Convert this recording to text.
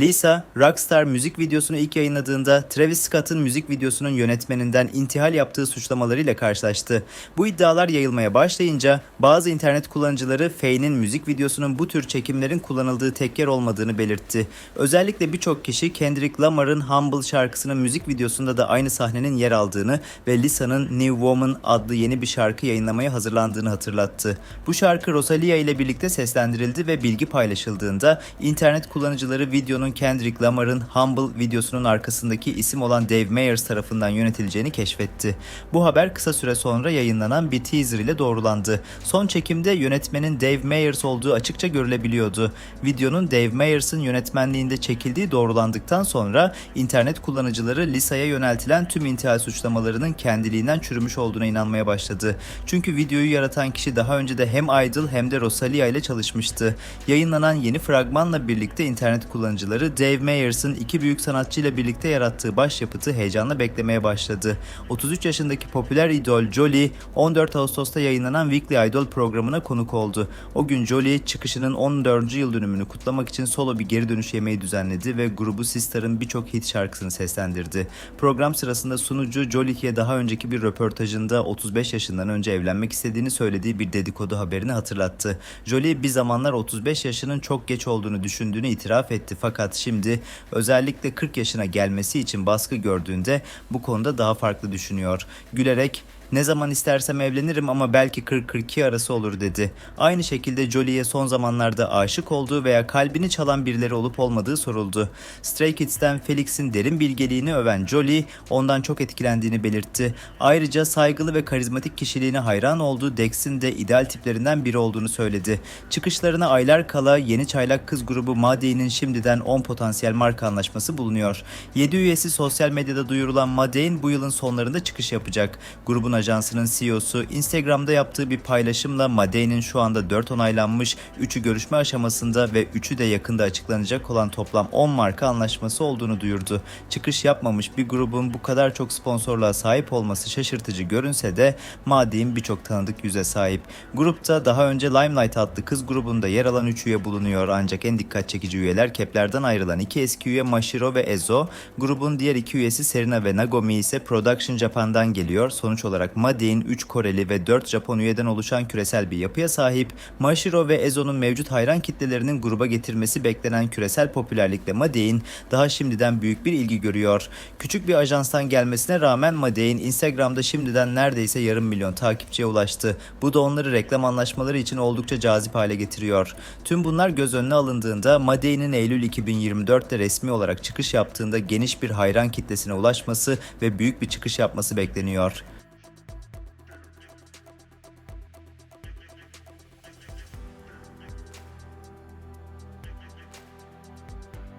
Lisa, Rockstar müzik videosunu ilk yayınladığında Travis Scott'ın müzik videosunun yönetmeninden intihal yaptığı suçlamalarıyla karşılaştı. Bu iddialar yayılmaya başlayınca bazı internet kullanıcıları Faye'nin müzik videosunun bu tür çekimlerin kullanıldığı tek yer olmadığını belirtti. Özellikle birçok kişi Kendrick Lamar'ın Humble şarkısının müzik videosunda da aynı sahnenin yer aldığını ve Lisa'nın New Woman adlı yeni bir şarkı yayınlamaya hazırlandığını hatırlattı. Bu şarkı Rosalia ile birlikte seslendirildi ve bilgi paylaşıldığında internet kullanıcıları videonun Kendrick Lamar'ın Humble videosunun arkasındaki isim olan Dave Meyers tarafından yönetileceğini keşfetti. Bu haber kısa süre sonra yayınlanan bir teaser ile doğrulandı. Son çekimde yönetmenin Dave Meyers olduğu açıkça görülebiliyordu. Videonun Dave Meyers'ın yönetmenliğinde çekildiği doğrulandıktan sonra internet kullanıcıları Lisa'ya yöneltilen tüm intihal suçlamalarının kendiliğinden çürümüş olduğuna inanmaya başladı. Çünkü videoyu yaratan kişi daha önce de hem Idol hem de Rosalia ile çalışmıştı. Yayınlanan yeni fragmanla birlikte internet kullanıcıları Dave Meyers'ın iki büyük sanatçıyla birlikte yarattığı başyapıtı heyecanla beklemeye başladı. 33 yaşındaki popüler idol Jolie 14 Ağustos'ta yayınlanan Weekly Idol programına konuk oldu. O gün Jolie çıkışının 14. yıl dönümünü kutlamak için solo bir geri dönüş yemeği düzenledi ve grubu Sistar'ın birçok hit şarkısını seslendirdi. Program sırasında sunucu Jolie'ye daha önceki bir röportajında 35 yaşından önce evlenmek istediğini söylediği bir dedikodu haberini hatırlattı. Jolie bir zamanlar 35 yaşının çok geç olduğunu düşündüğünü itiraf etti fakat şimdi özellikle 40 yaşına gelmesi için baskı gördüğünde bu konuda daha farklı düşünüyor. Gülerek ne zaman istersem evlenirim ama belki 40-42 arası olur dedi. Aynı şekilde Jolie'ye son zamanlarda aşık olduğu veya kalbini çalan birileri olup olmadığı soruldu. Stray Kids'ten Felix'in derin bilgeliğini öven Jolie ondan çok etkilendiğini belirtti. Ayrıca saygılı ve karizmatik kişiliğine hayran olduğu Dex'in de ideal tiplerinden biri olduğunu söyledi. Çıkışlarına aylar kala yeni çaylak kız grubu Madey'nin şimdiden 10 potansiyel marka anlaşması bulunuyor. 7 üyesi sosyal medyada duyurulan Madey'in bu yılın sonlarında çıkış yapacak. Grubun ajansının CEO'su Instagram'da yaptığı bir paylaşımla Madey'nin şu anda 4 onaylanmış, 3'ü görüşme aşamasında ve 3'ü de yakında açıklanacak olan toplam 10 marka anlaşması olduğunu duyurdu. Çıkış yapmamış bir grubun bu kadar çok sponsorluğa sahip olması şaşırtıcı görünse de Madey'in birçok tanıdık yüze sahip. Grupta daha önce Limelight adlı kız grubunda yer alan 3 üye bulunuyor ancak en dikkat çekici üyeler Kepler'den ayrılan iki eski üye Mashiro ve Ezo. Grubun diğer iki üyesi Serena ve Nagomi ise Production Japan'dan geliyor. Sonuç olarak Madey'in 3 Koreli ve 4 Japon üyeden oluşan küresel bir yapıya sahip. Mashiro ve Ezo'nun mevcut hayran kitlelerinin gruba getirmesi beklenen küresel popülerlikle Madey'in daha şimdiden büyük bir ilgi görüyor. Küçük bir ajanstan gelmesine rağmen Madey'in Instagram'da şimdiden neredeyse yarım milyon takipçiye ulaştı. Bu da onları reklam anlaşmaları için oldukça cazip hale getiriyor. Tüm bunlar göz önüne alındığında Madey'nin Eylül 2024'te resmi olarak çıkış yaptığında geniş bir hayran kitlesine ulaşması ve büyük bir çıkış yapması bekleniyor.